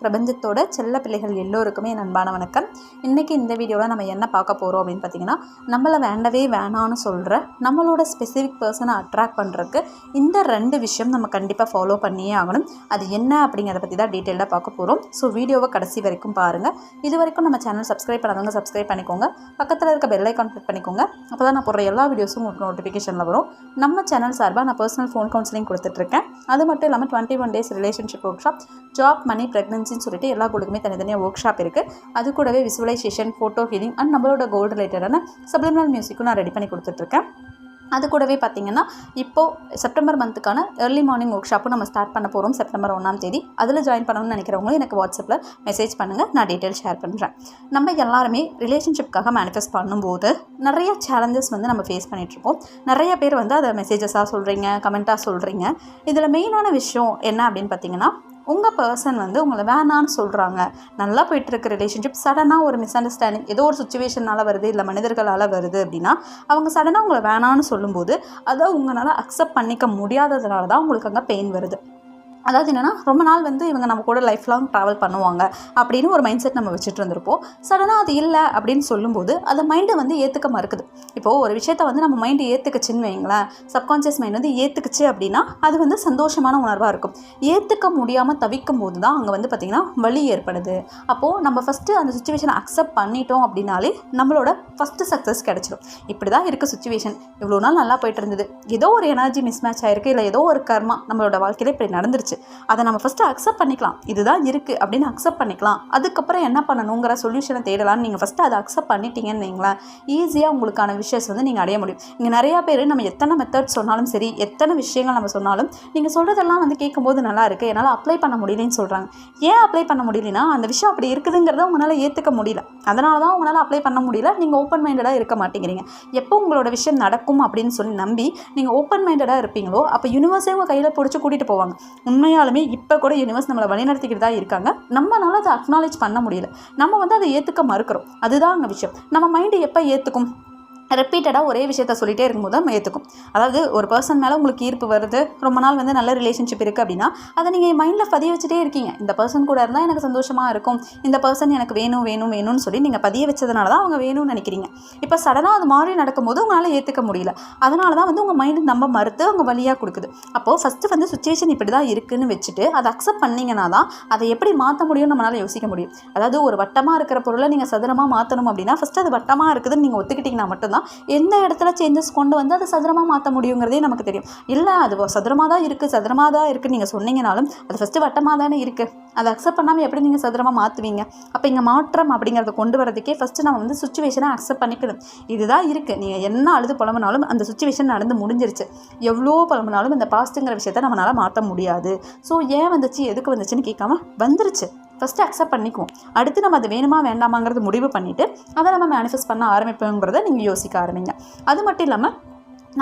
பிரபஞ்சத்தோட செல்ல பிள்ளைகள் எல்லோருக்குமே அன்பான வணக்கம். இன்றைக்கி இந்த வீடியோவில் நம்ம என்ன பார்க்க போகிறோம் அப்படின்னு பார்த்தீங்கன்னா நம்மளை வேண்டவே வேணான்னு சொல்கிற நம்மளோட ஸ்பெசிஃபிக் பர்சனை அட்ராக்ட் பண்ணுறதுக்கு இந்த ரெண்டு விஷயம் நம்ம கண்டிப்பாக ஃபாலோ பண்ணியே ஆகணும். அது என்ன அப்படிங்கிறத பற்றி தான் டீட்டெயிலாக பார்க்க போகிறோம் ஸோ வீடியோவை கடைசி வரைக்கும் பாருங்கள் இது வரைக்கும் நம்ம சேனல் சப்ஸ்கிரைப் பண்ணாதவங்க சப்ஸ்கிரைப் பண்ணிக்கோங்க. பக்கத்தில் இருக்க பெல் ஐக்கான் கிளிக் பண்ணிக்கோங்க. அப்போ தான் நான் போடுற எல்லா வீடியோஸும் உங்களுக்கு நோட்டிஃபிகேஷனில் வரும். நம்ம சேனல் சார்பாக நான் பர்சனல் ஃபோன் கவுன்சிலிங் கொடுத்துட்ருக்கேன் அது மட்டும் இல்லாமல் twenty one days relationship work job money ப்ரெக்னன்சின்னு சொல்லிட்டு எல்லா குழுக்குமே தனித்தனியாக ஒர்க் ஷாப் இருக்குது அது கூடவே விசுவலைசேஷன் ஃபோட்டோ ஹீலிங் அண்ட் நம்மளோட கோல்டு ரிலேட்டடான சப்ளிமினல் மியூசிக்கும் நான் ரெடி பண்ணி கொடுத்துட்ருக்கேன். அது கூடவே பார்த்தீங்கன்னா இப்போது செப்டம்பர் மந்த்துக்கான ஏர்லி மார்னிங் ஒர்க் ஷாப்பும் நம்ம ஸ்டார்ட் பண்ண போகிறோம் செப்டம்பர் ஒன்றாம் தேதி. அதில் ஜாயின் பண்ணணும்னு நினைக்கிறவங்களும் எனக்கு வாட்ஸ்அப்பில் மெசேஜ் பண்ணுங்கள் நான் டீட்டெயில் ஷேர் பண்ணுறேன் நம்ம எல்லாருமே ரிலேஷன்ஷிப்காக மேனிஃபெஸ்ட் பண்ணும்போது நிறைய சேலஞ்சஸ் வந்து நம்ம ஃபேஸ் பண்ணிகிட்ருக்கோம் நிறைய பேர் வந்து அதை மெசேஜஸாக சொல்கிறீங்க கமெண்ட்டாக சொல்கிறீங்க இதில் மெயினான விஷயம் என்ன அப்படின்னு பார்த்தீங்கன்னா உங்கள் பர்சன் வந்து உங்களை வேணான்னு சொல்கிறாங்க நல்லா போயிட்டுருக்க ரிலேஷன்ஷிப் சடனாக ஒரு மிஸ் அண்டர்ஸ்டாண்டிங் ஏதோ ஒரு சுச்சுவேஷனால் வருது இல்லை மனிதர்களால் வருது அப்படின்னா அவங்க சடனாக உங்களை வேணான்னு சொல்லும்போது அதை உங்களால் அக்செப்ட் பண்ணிக்க முடியாததுனால தான் உங்களுக்கு அங்கே பெயின் வருது. அதாவது என்னென்னா ரொம்ப நாள் வந்து இவங்க நம்ம கூட லைஃப் லாங் ட்ராவல் பண்ணுவாங்க அப்படின்னு ஒரு மைண்ட் செட் நம்ம வச்சுட்டு இருந்திருப்போம். சடனாக அது இல்லை அப்படின்னு சொல்லும்போது அந்த மைண்டை வந்து ஏற்றுக்க மறுக்குது. இப்போது ஒரு விஷயத்த வந்து நம்ம மைண்டு ஏற்றுக்குச்சின்னு வைங்களேன் சப்கான்ஷியஸ் மைண்ட் வந்து ஏற்றுக்குச்சு அப்படின்னா அது வந்து சந்தோஷமான உணர்வாக இருக்கும். ஏற்றுக்க முடியாமல் தவிக்கும் போது தான் அங்கே வந்து பார்த்திங்கன்னா வலி ஏற்படுது. அப்போது நம்ம ஃபஸ்ட்டு அந்த சுச்சுவேஷனை அக்செப்ட் பண்ணிட்டோம் அப்படின்னாலே நம்மளோட ஃபஸ்ட்டு சக்ஸஸ் கிடச்சிடும் இப்படி தான் இருக்குது சுச்சுவேஷன் இவ்வளோ நாள் நல்லா போயிட்டு இருந்தது. ஏதோ ஒரு எனர்ஜி மிஸ் மேட்ச் ஆயிருக்கு இல்லை ஏதோ ஒரு கர்மா நம்மளோட வாழ்க்கையில இப்படி நடந்துருச்சு. அதை நம்ம ஃபஸ்ட்டு அக்செப்ட் பண்ணிக்கலாம். இதுதான் இருக்குது அப்படின்னு அக்செப்ட் பண்ணிக்கலாம். அதுக்கப்புறம் என்ன பண்ணணுங்கிற சொல்யூஷனை தேடலாம்னு நீங்கள் ஃபஸ்ட்டு அதை அக்செப்ட் பண்ணிட்டீங்கன்னு வைங்களேன். ஈஸியாக உங்களுக்கான விஷயஸ் வந்து நீங்கள் அடைய முடியும். இங்கே நிறையா பேர் நம்ம எத்தனை மெத்தட் சொன்னாலும் சரி எத்தனை விஷயங்கள் நம்ம சொன்னாலும் நீங்கள் சொல்கிறதெல்லாம் வந்து கேட்கும்போது நல்லா இருக்குது என்னால் அப்ளை பண்ண முடியலன்னு சொல்கிறாங்க ஏன் அப்ளை பண்ண முடியலனா அந்த விஷயம் அப்படி இருக்குதுங்கிறத உங்களால் ஏற்றுக்க முடியல. அதனால தான் உங்களால் அப்ளை பண்ண முடியல. நீங்கள் ஓப்பன் மைண்டடாக இருக்க மாட்டேங்கிறீங்க. எப்போ உங்களோட விஷயம் நடக்கும் அப்படின்னு சொல்லி நம்பி நீங்கள் ஓப்பன் மைண்டடாக இருப்பீங்களோ அப்போ யூனிவர்ஸே உங்கள் கையில் பிடிச்சி கூட்டிகிட்டு போவாங்க. உண்மையாலுமே இப்போ கூட யூனிவர்ஸ் நம்மளை வழிநடத்திக்கிட்டு தான் இருக்காங்க. நம்மளால அதை அக்னாலேஜ் பண்ண முடியல. நம்ம வந்து அதை ஏற்றுக்க மறுக்கிறோம். அதுதான் அங்கே விஷயம். நம்ம மைண்டு எப்போ ஏற்றுக்கும் ரிப்பீட்டடாக ஒரே விஷயத்த சொல்லிகிட்டே இருக்கும்போது தான் ஏற்றுக்கும் அதாவது ஒரு பர்சன் மேலே உங்களுக்கு ஈர்ப்பு வருது ரொம்ப நாள் வந்து நல்ல ரிலேஷன்ஷிப் இருக்குது அப்படின்னா அதை நீங்கள் மைண்டில் பதிய வச்சுட்டே இருக்கீங்க. இந்த பர்சன் கூட இருந்தால் எனக்கு சந்தோஷமாக இருக்கும். இந்த பர்சன் எனக்கு வேணும் வேணும் வேணும்னு சொல்லி நீங்கள் பதிய வச்சதுனால தான் அவங்க வேணும்னு நினைக்கிறீங்க. இப்போ சடனாக அது மாறி நடக்கும்போது உங்களால் ஏற்றுக்க முடியல. அதனால தான் வந்து உங்கள் மைண்டு நம்ம மறுத்து அவங்க வழியாக கொடுக்குது. அப்போது ஃபஸ்ட்டு வந்து சுச்சுவேஷன் இப்படி தான் இருக்குதுன்னு வச்சுட்டு அதை அக்செப்ட் பண்ணிங்கன்னா தான் அதை எப்படி மாற்ற முடியும்னு நம்மளால் யோசிக்க முடியும். அதாவது ஒரு வட்டமாக இருக்கிற பொருளை நீங்கள் சதுரமாக மாற்றணும் அப்படின்னா ஃபஸ்ட்டு அது வட்டமாக இருக்குதுன்னு நீங்கள் ஒத்துக்கிட்டிங்கன்னா மட்டும்தான் தான் எந்த இடத்துல சேஞ்சஸ் கொண்டு வந்து அதை சதுரமாக மாற்ற முடியுங்கிறதே நமக்கு தெரியும். இல்லை அது சதுரமாக தான் இருக்குது சதுரமாக தான் இருக்குது நீங்கள் சொன்னீங்கனாலும் அது ஃபஸ்ட்டு வட்டமாக தானே இருக்குது அதை அக்செப்ட் பண்ணாமல் எப்படி நீங்கள் சதுரமாக மாற்றுவீங்க அப்போ இங்கே மாற்றம் அப்படிங்கிறத கொண்டு வரதுக்கே ஃபஸ்ட்டு நம்ம வந்து சுச்சுவேஷனை அக்செப்ட் பண்ணிக்கணும். இதுதான் இருக்குது நீங்கள் என்ன அழுது புலம்புனாலும் அந்த சுச்சுவேஷன் நடந்து முடிஞ்சிருச்சு. எவ்வளோ புலம்புனாலும் இந்த பாஸ்ட்டுங்கிற விஷயத்த நம்மளால் மாற்ற முடியாது. ஸோ ஏன் வந்துச்சு? எதுக்கு வந்துச்சுன்னு கேட்காம வந்துருச்சு. ஃபஸ்ட்டு அக்செப்ட் பண்ணிக்குவோம். அடுத்து நம்ம அது வேணுமா வேண்டாமாங்கிறது முடிவு பண்ணிவிட்டு அதை நம்ம மேனிஃபெஸ்ட் பண்ண ஆரம்பிப்போங்கிறத நீங்கள் யோசிக்க ஆரம்பிங்க. அது மட்டும் இல்லாமல்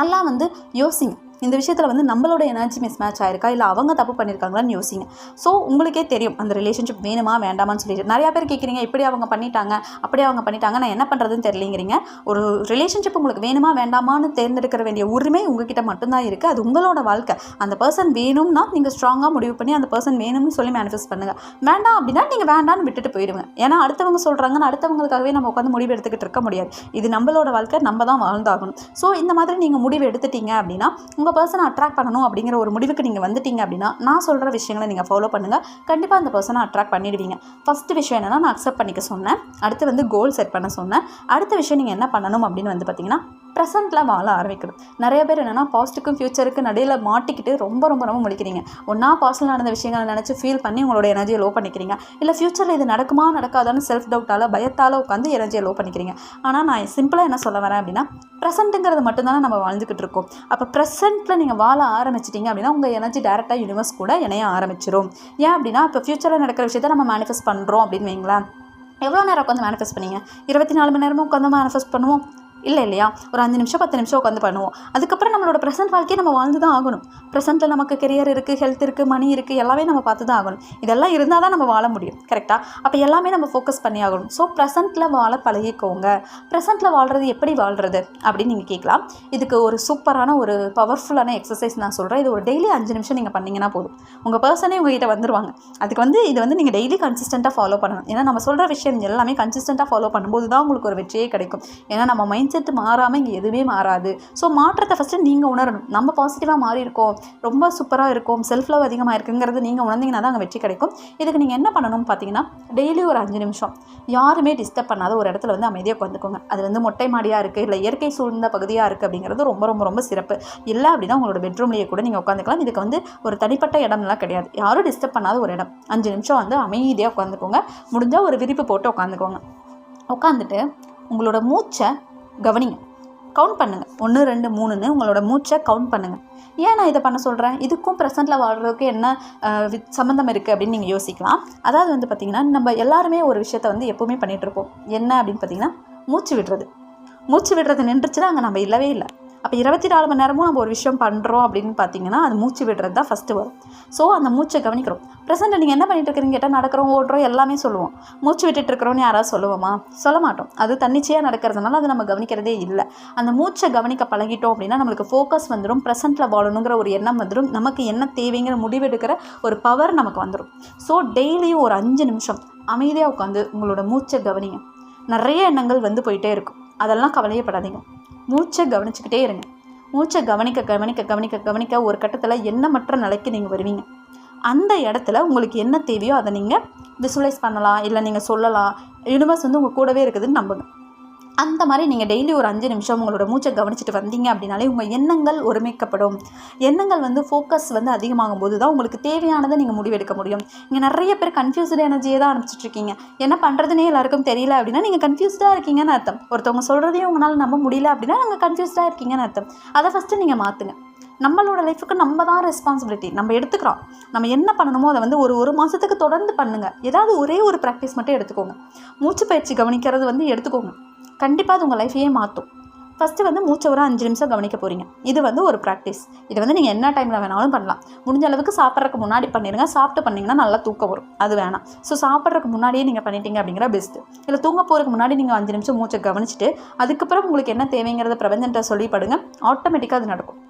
நல்லா வந்து யோசிங்க. இந்த விஷயத்தில் வந்து நம்மளோட எனர்ஜி மிஸ் மேட்ச் ஆயிருக்கா? இல்லை அவங்க தப்பு பண்ணியிருக்காங்களான்னு யோசிங்க. ஸோ உங்களுக்கே தெரியும் அந்த ரிலேஷன்ஷிப் வேணுமா வேண்டாமான்னு சொல்லிட்டு. நிறையா பேர் கேட்குறீங்க இப்படி அவங்க பண்ணிட்டாங்க அப்படி அவங்க பண்ணிட்டாங்க நான் என்ன பண்ணுறதுன்னு தெரியலங்கிறீங்க. ஒரு ரிலேஷன்ஷிப் உங்களுக்கு வேணுமா வேண்டாமான்னு தேர்ந்தெடுக்கிற வேண்டிய உரிமை உங்ககிட்ட மட்டும்தான் இருக்குது அது உங்களோட வாழ்க்கை. அந்த பர்சன் வேணும்னா நீங்கள் ஸ்ட்ராங்காக முடிவு பண்ணி அந்த பர்சன் வேணும்னு சொல்லி மேனிஃபெஸ்ட் பண்ணுங்கள் வேண்டாம் அப்படின்னா நீங்கள் வேண்டாம்னு விட்டுட்டு போயிடுங்க ஏன்னா அடுத்தவங்க சொல்கிறாங்கன்னு அடுத்தவங்களுக்காகவே நம்ம உட்காந்து முடிவு எடுத்துக்கிட்டு இருக்க முடியாது. இது நம்மளோட வாழ்க்கை நம்ம தான் வாழ்ந்தாகணும். ஸோ இந்த மாதிரி நீங்கள் முடிவு எடுத்துட்டீங்க அப்படின்னா உங்கள் பர்சனை அட்ராக்ட் பண்ணணும் அப்படிங்கிற ஒரு முடிவுக்கு நீங்கள் வந்துட்டீங்க அப்படின்னா நான் சொல்கிற விஷயங்களை நீங்கள் ஃபாலோ பண்ணுங்கள் கண்டிப்பாக அந்த பர்சனை அட்ராக்ட் பண்ணிடுவீங்க. ஃபஸ்ட்டு விஷயம் என்னென்னா நான் அக்செப்ட் பண்ணிக்க சொன்னேன். அடுத்து வந்து கோல் செட் பண்ண சொன்னேன். அடுத்த விஷயம் நீங்கள் என்ன பண்ணணும் அப்படின்னு வந்து பார்த்தீங்கன்னா ப்ரெசென்ட்டில் வாழ ஆரம்பிக்கணும் நிறைய பேர் என்னென்னா பாஸ்ட்டுக்கும் ஃப்யூச்சருக்கு நடையில் மாட்டிக்கிட்டு ரொம்ப ரொம்ப ரொம்ப முழிக்கிறீங்க. ஒன்றா பாஸ்டில் நடந்த விஷயங்களை நினச்சி ஃபீல் பண்ணி உங்களோட எனர்ஜியை லோ பண்ணிக்கிறீங்க. இல்லை ஃப்யூச்சரில் இது நடக்குமா நடக்காதான்னு செல்ஃப் டவுட்டால் பயத்தால் உட்காந்து எனர்ஜியை லோ பண்ணிக்கிறீங்க. ஆனால் நான் சிம்பிளாக என்ன சொல்ல வரேன் அப்படின்னா ப்ரெசென்ட்டுங்கிறது மட்டும்தானே நம்ம வாழ்ந்துக்கிட்டு இருக்கோம். அப்போ ப்ரெசென்ட்டில் நீங்கள் வாழ ஆரம்பிச்சிட்டிங்க அப்படின்னா உங்கள் எனர்ஜி டேரெக்டாக யூனிவர்ஸ் கூட இணைய ஆரம்பிச்சிடும் ஏன் அப்படின்னா இப்போ ஃப்யூச்சரில் நடக்கிற விஷயத்தை நம்ம மேனிஃபெஸ்ட் பண்ணுறோம் அப்படின்னு வைங்களேன். எவ்வளோ நேரம் உட்காந்து மேனிஃபெஸ்ட் பண்ணீங்க? இருபத்தி நாலு மணி நேரமும் உட்காந்து மேனிஃபெஸ்ட் பண்ணுவோம். இல்லை இல்லையா? ஒரு அஞ்சு நிமிஷம் பத்து நிமிஷம் உட்காந்து பண்ணுவோம். அதுக்கப்புறம் நம்மளோட ப்ரெசென்ட் வாழ்க்கையை நம்ம வாழ்ந்து தான் ஆகணும். ப்ரெசென்ட்டில் நமக்கு கெரியர் இருக்குது ஹெல்த் இருக்குது மணி இருக்குது எல்லாமே நம்ம பார்த்து தான் ஆகணும். இதெல்லாம் இருந்தால் தான் நம்ம வாழ முடியும் கரெக்டாக அப்போ எல்லாமே நம்ம ஃபோக்கஸ் பண்ணி ஆகணும். ஸோ ப்ரெசென்ட்டில் வாழ பழகிக்கோங்க. ப்ரெசென்ட்டில் வாழ்கிறது எப்படி வாழ்கிறது அப்படின்னு நீங்கள் கேட்கலாம். இதுக்கு ஒரு சூப்பரான ஒரு பவர்ஃபுல்லான எக்ஸசைஸ் நான் சொல்கிறேன் இது ஒரு டெய்லி அஞ்சு நிமிஷம் நீங்கள் பண்ணிங்கன்னா போதும். உங்கள் பர்சனே உங்ககிட்ட வந்துருவாங்க. அதுக்கு வந்து இது வந்து நீங்கள் டெய்லி கன்சிஸ்டண்ட்டாக ஃபாலோ பண்ணணும். ஏன்னா நம்ம சொல்கிற விஷயம் எல்லாமே கன்சிஸ்டண்ட்டாக ஃபாலோ பண்ணும்போது தான் உங்களுக்கு ஒரு வெற்றியே கிடைக்கும். ஏன்னா நம்ம மைண்ட் செட் மாறாமல் இங்கே எதுவுமே மாறாது. ஸோ மாற்றத்தை ஃபஸ்ட்டு நீங்கள் உணரணும். நம்ம பாசிட்டிவாக மாறி இருக்கோம். ரொம்ப சூப்பராக இருக்கும். செல்ஃப் லவ் அதிகமாக இருக்குங்கிறது நீங்கள் உணர்ந்தீங்கன்னா தான் அங்கே வெற்றி கிடைக்கும். இதுக்கு நீங்கள் என்ன பண்ணணும்னு பார்த்தீங்கன்னா டெய்லி ஒரு அஞ்சு நிமிஷம். யாருமே டிஸ்டர்ப் பண்ணாத ஒரு இடத்துல வந்து அமைதியாக உட்காந்துக்கோங்க. அது வந்து மொட்டை மாடியாக இருக்குது இல்லை இயற்கை சூழ்ந்த பகுதியாக இருக்குது அப்படிங்கிறது ரொம்ப ரொம்ப ரொம்ப சிறப்பு. இல்லை அப்படின்னா உங்களோட பெட்ரூம்லேயே கூட நீங்கள் உட்காந்துக்கலாம். இதுக்கு வந்து ஒரு தனிப்பட்ட இடம்லாம் கிடையாது. யாரும் டிஸ்டர்ப் பண்ணாத ஒரு இடம். அஞ்சு நிமிஷம் வந்து அமைதியாக உட்காந்துக்கோங்க. முடிஞ்சால் ஒரு விரிப்பு போட்டு உட்காந்துக்கோங்க. உட்காந்துட்டு உங்களோட மூச்சை கவனிங்க. கவுண்ட் பண்ணுங்கள் ஒன்று ரெண்டு மூணுன்னு உங்களோட மூச்சை கவுண்ட் பண்ணுங்கள் ஏன் நான் இதை பண்ண சொல்கிறேன் இதுக்கும் ப்ரெசென்ட்டில் வாழ்கிறதுக்கு என்ன வித் சம்மந்தம் இருக்குது அப்படின்னு நீங்கள் யோசிக்கலாம். அதாவது வந்து பார்த்திங்கன்னா நம்ம எல்லாருமே ஒரு விஷயத்த வந்து எப்போவுமே பண்ணிகிட்ருப்போம் என்ன அப்படின்னு பார்த்தீங்கன்னா மூச்சு விடுறது. மூச்சு விடுறது நின்றுச்சுன்னா அங்கே நம்ம இல்லவே இல்லை. அப்போ இருபத்தி நாலு மணி நேரமும் நம்ம ஒரு விஷயம் பண்ணுறோம் அப்படின்னு பார்த்தீங்கன்னா அது மூச்சு விடுறது தான் ஃபஸ்ட்டு வரும் ஸோ அந்த மூச்சை கவனிக்கிறோம் ப்ரெசென்ட் நீங்கள் என்ன பண்ணிட்டு இருக்கிறீங்க கேட்டால் நடக்கிறோம் ஓடுறோம் எல்லாமே சொல்லுவோம். மூச்சு விட்டுட்டு இருக்கிறோன்னு யாராவது சொல்லுவோமா? சொல்ல மாட்டோம். அது தன்னிச்சையாக நடக்கிறதுனால அது நம்ம கவனிக்கிறதே இல்லை. அந்த மூச்சை கவனிக்க பழகிட்டோம் அப்படின்னா நம்மளுக்கு ஃபோக்கஸ் வந்துடும் ப்ரெசென்ட்டில் வாழணுங்கிற ஒரு எண்ணம் வந்துடும் நமக்கு என்ன தேவைங்கிற முடிவெடுக்கிற ஒரு பவர் நமக்கு வந்துடும் ஸோ டெய்லியும் ஒரு அஞ்சு நிமிஷம் அமைதியாக உட்காந்து உங்களோட மூச்சை கவனிங்க. நிறைய எண்ணங்கள் வந்து போயிட்டே இருக்கும். அதெல்லாம் கவலையப்படாதீங்க. மூச்சை கவனிச்சுக்கிட்டே இருங்க. மூச்சை கவனிக்க கவனிக்க கவனிக்க கவனிக்க ஒரு கட்டத்தில் எண்ணமற்ற நிலைக்கு நீங்கள் வருவீங்க. அந்த இடத்துல உங்களுக்கு என்ன தேவையோ அதை நீங்கள் விசுவலைஸ் பண்ணலாம் இல்லை நீங்கள் சொல்லலாம். யூனிவர்ஸ் வந்து உங்கள் கூடவே இருக்குதுன்னு நம்புங்க. அந்த மாதிரி நீங்கள் டெய்லி ஒரு அஞ்சு நிமிஷம் உங்களோட மூச்சை கவனிச்சுட்டு வந்தீங்க அப்படின்னாலே உங்கள் எண்ணங்கள் ஒருமைக்கப்படும். எண்ணங்கள் வந்து ஃபோக்கஸ் வந்து அதிகமாகும் போது தான் உங்களுக்கு தேவையானதை நீங்கள் முடிவெடுக்க முடியும். இங்கே நிறைய பேர் கன்ஃபியூஸ்டு எனர்ஜியை தான் அனுப்பிச்சிட்டு இருக்கீங்க. என்ன பண்ணுறதுனே எல்லாருக்கும் தெரியல அப்படின்னா நீங்கள் கன்ஃபியூஸ்டாக இருக்கீங்கன்னு அர்த்தம். ஒருத்தவங்க சொல்கிறதையும் உங்களால் நம்ப முடியல அப்படின்னா நீங்கள் கன்ஃபியூஸ்டாக இருக்கீங்கன்னு அர்த்தம். அதை ஃபஸ்ட்டு நீங்கள் மாற்றுங்க நம்மளோட லைஃபுக்கு நம்ம தான் ரெஸ்பான்சிபிலிட்டி நம்ம எடுத்துக்கிறோம். நம்ம என்ன பண்ணணுமோ அதை வந்து ஒரு ஒரு மாதத்துக்கு தொடர்ந்து பண்ணுங்கள் ஏதாவது ஒரே ஒரு ப்ராக்டிஸ் மட்டும் எடுத்துக்கோங்க. மூச்சு பயிற்சி கவனிக்கிறது வந்து எடுத்துக்கோங்க. கண்டிப்பாக அது உங்கள் லைஃபையே மாற்றும் ஃபஸ்ட்டு வந்து மூச்சை ஒரு அஞ்சு நிமிஷம் கவனிக்க போகிறீங்க இது வந்து ஒரு ப்ராக்டிஸ் இது வந்து நீங்கள் என்ன டைமில் வேணாலும் பண்ணலாம். முடிஞ்ச அளவுக்கு சாப்பிட்றதுக்கு முன்னாடி பண்ணிடுங்க. சாப்பிட்டு பண்ணிங்கன்னா நல்லா தூக்கம் வரும். அது வேணாம். ஸோ சாப்பிட்றதுக்கு முன்னாடியே நீங்கள் பண்ணிட்டீங்க அப்படிங்கிற பெஸ்ட்டு இல்லை தூங்க போகிறதுக்கு முன்னாடி நீங்கள் அஞ்சு நிமிஷம் மூச்சை கவனிச்சுட்டு அதுக்கப்புறம் உங்களுக்கு என்ன தேவைங்கிறத பிரபஞ்சன்ட்ட சொல்லி படுங்க ஆட்டோமேட்டிக்காக அது நடக்கும்.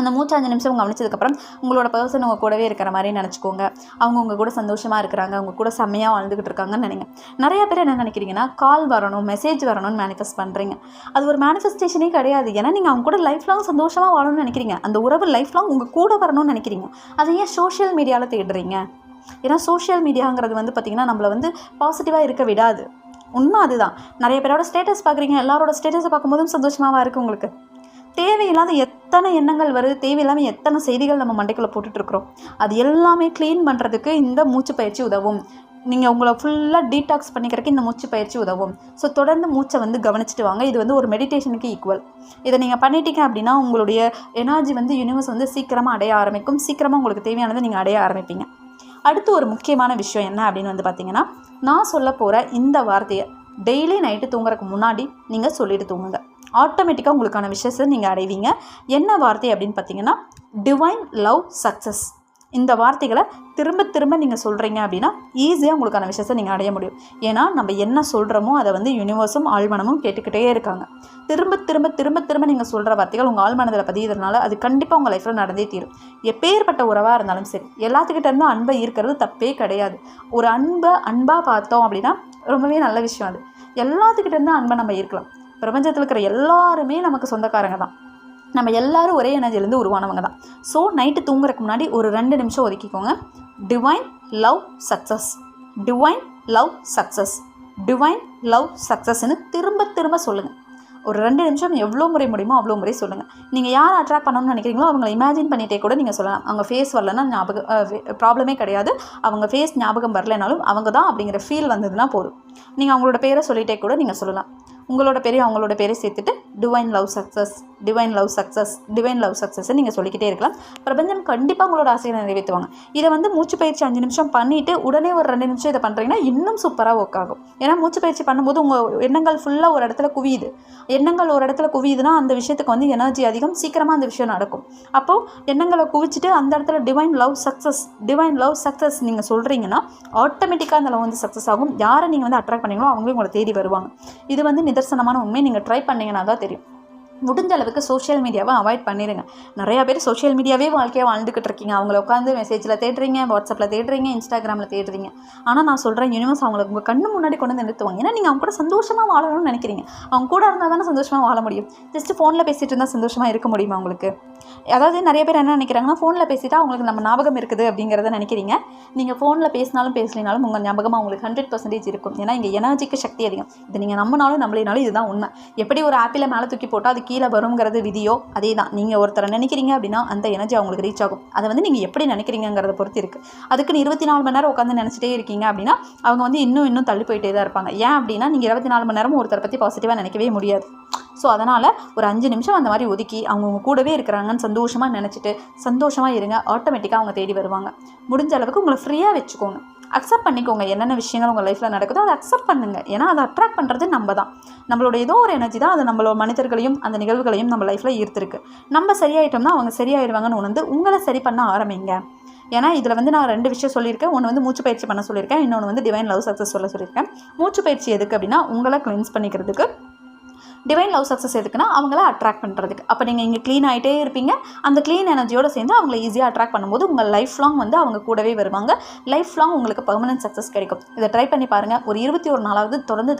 அந்த மூச்சு அஞ்சு நிமிஷம் கவனிச்சதுக்கப்புறம் உங்களோட பர்சன் உங்கள் கூடவே இருக்கிற மாதிரி நினச்சிக்கோங்க. அவங்க உங்கள் கூட சந்தோஷமாக இருக்கிறாங்க அவங்க கூட செம்மையாக வாழ்ந்துக்கிட்டு இருக்காங்கன்னு நினைங்க. நிறைய பேர் என்ன நினைக்கிறீங்கன்னா கால் வரணும் மெசேஜ் வரணும்னு மேனிஃபெஸ்ட் பண்ணுறீங்க அது ஒரு மேனிஃபெஸ்டேஷனே கிடையாது. ஏன்னா நீங்கள் அவங்க கூட லைஃப் லாங் சந்தோஷமாக வாழணும்னு நினைக்கிறீங்க. அந்த உறவு லைஃப் லாங் உங்கள் கூட வரணும்னு நினைக்கிறீங்க. அதை ஏன் சோஷியல் மீடியாவில் தேடுறீங்க? ஏன்னா சோஷியல் மீடியாங்கிறது வந்து பார்த்திங்கன்னா நம்மளை வந்து பாசிட்டிவாக இருக்க விடாது. உண்மை அதுதான். நிறைய பேரோட ஸ்டேட்டஸ் பார்க்குறீங்க. எல்லாரோட ஸ்டேட்டஸை பார்க்கும்போதும் சந்தோஷமாக இருக்குது உங்களுக்கு? தேவையில்லாத எத்தனை எண்ணங்கள் வருது தேவையில்லாமல் எத்தனை செய்திகள் நம்ம மண்டைக்குள்ளே போட்டுட்ருக்குறோம். அது எல்லாமே க்ளீன் பண்ணுறதுக்கு இந்த மூச்சு பயிற்சி உதவும். நீங்கள் உங்களை ஃபுல்லாக டீடாக்ஸ் பண்ணிக்கிறதுக்கு இந்த மூச்சு பயிற்சி உதவும். ஸோ தொடர்ந்து மூச்சை வந்து கவனிச்சுட்டு வாங்க. இது வந்து ஒரு மெடிடேஷனுக்கு ஈக்குவல் இதை நீங்கள் பண்ணிட்டீங்க அப்படின்னா உங்களுடைய எனர்ஜி வந்து யூனிவர்ஸ் வந்து சீக்கிரமாக அடைய ஆரம்பிக்கும். சீக்கிரமாக உங்களுக்கு தேவையானதை நீங்கள் அடைய ஆரம்பிப்பீங்க. அடுத்து ஒரு முக்கியமான விஷயம் என்ன அப்படின்னு வந்து பார்த்தீங்கன்னா நான் சொல்ல போகிற இந்த வார்த்தையை டெய்லி நைட்டு தூங்குறதுக்கு முன்னாடி நீங்கள் சொல்லிட்டு தூங்குங்க. ஆட்டோமேட்டிக்காக உங்களுக்கான விஷயத்தை நீங்கள் அடைவீங்க. என்ன வார்த்தை அப்படின்னு பார்த்தீங்கன்னா டிவைன் லவ் சக்ஸஸ் இந்த வார்த்தைகளை திரும்ப திரும்ப நீங்கள் சொல்கிறீங்க அப்படின்னா ஈஸியாக உங்களுக்கான விஷயத்தை நீங்கள் அடைய முடியும். ஏன்னா நம்ம என்ன சொல்கிறோமோ அதை வந்து யூனிவர்ஸும் ஆழ்மனமும் கேட்டுக்கிட்டே இருக்காங்க. திரும்ப திரும்ப திரும்ப திரும்ப நீங்கள் சொல்கிற வார்த்தைகள் உங்கள் ஆழ்மனதில் பதியதுனால அது கண்டிப்பாக உங்கள் லைஃப்பில் நடந்தே தீரும். எப்பேற்பட்ட உறவாக இருந்தாலும் சரி எல்லாத்துக்கிட்ட இருந்து அன்பை ஈர்க்கிறது தப்பே கிடையாது. ஒரு அன்பை அன்பாக பார்த்தோம் அப்படின்னா ரொம்பவே நல்ல விஷயம் அது. எல்லாத்துக்கிட்ட இருந்து அன்பை நம்ம ஈர்க்கலாம். பிரபஞ்சத்தில் இருக்கிற எல்லாருமே நமக்கு சொந்தக்காரங்க தான். நம்ம எல்லாரும் ஒரே எனர்ஜிலேருந்து உருவானவங்க தான். ஸோ நைட்டு தூங்குறதுக்கு முன்னாடி ஒரு ரெண்டு நிமிஷம் ஒதுக்கிக்கோங்க. Divine love success divine love success divine love சக்ஸஸ்ன்னு திரும்ப திரும்ப சொல்லுங்கள் ஒரு ரெண்டு நிமிஷம் எவ்வளோ முறை முடியுமோ அவ்வளோ முறை சொல்லுங்கள் நீங்கள் யார் அட்ராக்ட் பண்ணணும்னு நினைக்கிறீங்களோ அவங்களை இமேஜின் பண்ணிகிட்டே கூட நீங்கள் சொல்லலாம். அவங்க ஃபேஸ் வரலன்னா ஞாபகம் ப்ராப்ளமே கிடையாது. அவங்க ஃபேஸ் ஞாபகம் வரலைனாலும் அவங்க தான் அப்படிங்கிற ஃபீல் வந்ததுன்னா போதும். நீங்கள் அவங்களோட பேரை சொல்லிகிட்டே கூட நீங்கள் சொல்லலாம். உங்களோட பேரையும் அவங்களோட பேரை சேர்த்துட்டு divine love success divine love success divine love சக்ஸஸ்ன்னு நீங்கள் சொல்லிக்கிட்டே இருக்கலாம். பிரபஞ்சம் கண்டிப்பாக உங்களோட ஆசையை நிறைவேற்றுவாங்க. இதை வந்து மூச்சு பயிற்சி அஞ்சு நிமிஷம் பண்ணிவிட்டு உடனே ஒரு ரெண்டு நிமிஷம் இதை பண்ணுறீங்கன்னா இன்னும் சூப்பராக ஒர்க் ஆகும். ஏன்னா மூச்சு பயிற்சி பண்ணும்போது உங்கள் எண்ணங்கள் ஃபுல்லாக ஒரு இடத்துல குவியுது. எண்ணங்கள் ஒரு இடத்துல குவியுதுன்னா அந்த விஷயத்துக்கு வந்து எனர்ஜி அதிகம் சீக்கிரமாக அந்த விஷயம் நடக்கும். அப்போது எண்ணங்களை குவிச்சிட்டு அந்த இடத்துல divine love success divine love success நீங்கள் சொல்கிறீங்கன்னா ஆட்டோமேட்டிக்காக அந்த லவ் வந்து சக்ஸஸ் ஆகும். யாரை நீங்கள் வந்து அட்ராக்ட் பண்ணீங்களோ அவங்களும் உங்களை தேடி வருவாங்க. இது வந்து நிதர்சனமான உண்மை நீங்கள் ட்ரை பண்ணீங்கன்னா தான் தெரியும். முடிஞ்ச அளவுக்கு சோஷியல் மீடியாவை அவாய்ட் பண்ணிடுங்க நிறையா பேர் சோஷியல் மீடியாவே வாழ்க்கையாக வாழ்ந்துக்கிட்டு இருக்கீங்க. அவங்கள உட்காந்து மெசேஜில் தேடுறீங்க வாட்ஸ்அப்பில் தேடுறீங்க இன்ஸ்டாகிராமில் தேடுறீங்க. ஆனால் நான் சொல்கிறேன் யூனிவர்ஸ் அவங்கள உங்கள் கண்ணு முன்னாடி கொண்டு வந்து நிறுத்துவாங்க. ஏன்னா நீங்கள் அவங்க கூட சந்தோஷமாக வாழணும்னு நினைக்கிறீங்க. அவங்க கூட இருந்தால் தானே சந்தோஷமாக வாழ முடியும். ஜஸ்ட் ஃபோனில் பேசிகிட்டு இருந்தால் சந்தோஷமாக இருக்க முடியுமா உங்களுக்கு? அதாவது நிறைய பேர் என்ன நினைக்கிறாங்கன்னா ஃபோனில் பேசிட்டா அவங்களுக்கு நம்ம ஞாபகம் இருக்குது அப்படிங்கிறத நினைக்கிறீங்க. நீங்கள் ஃபோனில் பேசினாலும் பேசலினாலும் உங்கள் ஞாபகமாக உங்களுக்கு ஹண்ட்ரட் பர்சன்டேஜ் இருக்கும். ஏன்னா இங்கே எனர்ஜிக்கு சக்தி அதிகம். இது நீங்கள் நம்பினாலும் நம்மளினாலும் இதுதான் உண்மை. எப்படி ஒரு ஆப்பிளை மேலே தூக்கி போட்டால் அது கீழே வருங்கிறது விதியோ அதே தான் நீங்கள் ஒருத்தரை நினைக்கிறீங்க அப்படின்னா அந்த எனர்ஜி அவங்களுக்கு ரீச் ஆகும். அதை வந்து நீங்கள் எப்படி நினைக்கிறீங்கிறத பொறுத்து இருக்குது அதுக்குன்னு இருபத்தி நாலு மணி நேரம் உட்காந்து நினச்சிட்டே இருக்கீங்க அப்படின்னா அவங்க வந்து இன்னும் இன்னும் தள்ளி போயிட்டே தான் இருப்பாங்க. ஏன் அப்படின்னா நீங்கள் இருபத்தி நாலு மணி நேரமும் ஒருத்தரை பற்றி பாசிட்டிவாக நினைக்கவே முடியாது. ஸோ அதனால் ஒரு அஞ்சு நிமிஷம் அந்த மாதிரி ஒதுக்கி அவங்க கூடவே இருக்கிறாங்கன்னு சந்தோஷமாக நினச்சிட்டு சந்தோஷமாக இருங்க. ஆட்டோமேட்டிக்காக அவங்க தேடி வருவாங்க. முடிஞ்ச அளவுக்கு உங்களை ஃப்ரீயாக வச்சுக்கோங்க. அக்செப்ட் பண்ணிக்கோங்க. என்னென்ன விஷயங்கள் உங்கள் லைஃப்பில் நடக்குதோ அதை அக்செப்ட் பண்ணுங்கள் ஏன்னா அதை அட்ராக்ட் பண்ணுறது நம்ம தான் நம்மளோட ஏதோ ஒரு எனர்ஜி தான் அது நம்மளோட மனிதர்களையும் அந்த நிகழ்வுகளையும் நம்ம லைஃப்பில் ஈர்த்திருக்கு. நம்ம சரியாயிட்டோம்னா அவங்க சரியாயிடுவாங்கன்னு உணர்ந்து உங்களை சரி பண்ண ஆரம்பிங்க. ஏன்னா இதில் வந்து நான் ரெண்டு விஷயம் சொல்லியிருக்கேன். ஒன்று வந்து மூச்சு பயிற்சி பண்ண சொல்லியிருக்கேன். இன்னொன்று வந்து டிவைன் லவ் சக்ஸஸ் சொல்ல சொல்லியிருக்கேன். மூச்சு பயிற்சி எதுக்கு அப்படின்னா உங்களை கிளென்ஸ் பண்ணிக்கிறதுக்கு டிவைன் லவ் சக்ஸஸ் எதுக்குன்னா அவங்கள அட்ராக்ட் பண்ணுறதுக்கு அப்போ நீங்கள் இங்கே க்ளீன் ஆகிட்டே இருப்பீங்க. அந்த க்ளீன் எனர்ஜியோடு சேர்ந்து அவங்கள ஈஸியாக அட்ராக்ட் பண்ணும்போது உங்கள் லைஃப் லாங் வந்து அவங்க கூடவே வருவாங்க. லைஃப் லாங் உங்களுக்கு பர்மனன்ட் சக்ஸஸ் கிடைக்கும். இதை ட்ரை பண்ணி பாருங்கள் ஒரு இருபத்தி ஒரு நாளாவது தொடர்ந்து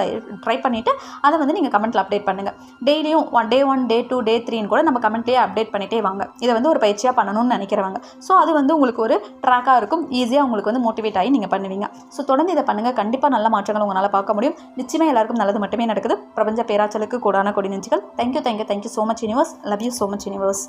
ட்ரை பண்ணிவிட்டு அதை வந்து நீங்கள் கமெண்ட்டில் அப்டேட் பண்ணுங்கள் டெய்லியும் one day one day two day த்ரீன்னு கூட நம்ம கமெண்ட்லேயே அப்டேட் பண்ணிகிட்டே வாங்க. இதை வந்து ஒரு பயிற்சியாக பண்ணணும்னு நினைக்கிறவங்க. ஸோ அது வந்து உங்களுக்கு ஒரு ட்ராக்காக இருக்கும். ஈஸியாக உங்களுக்கு வந்து மோட்டிவேட் ஆகி நீங்கள் பண்ணுவீங்க. ஸோ தொடர்ந்து இதை பண்ணுங்கள் கண்டிப்பாக நல்ல மாற்றங்கள் உங்களால் பார்க்க முடியும். நிச்சயமாக எல்லாருக்கும் நல்லது மட்டுமே நடக்குது. பிரபஞ்ச பேராச்சலுக்கு கூடான கொடி நெஞ்சுகள் thank you thank you thank you so much universe love you so much universe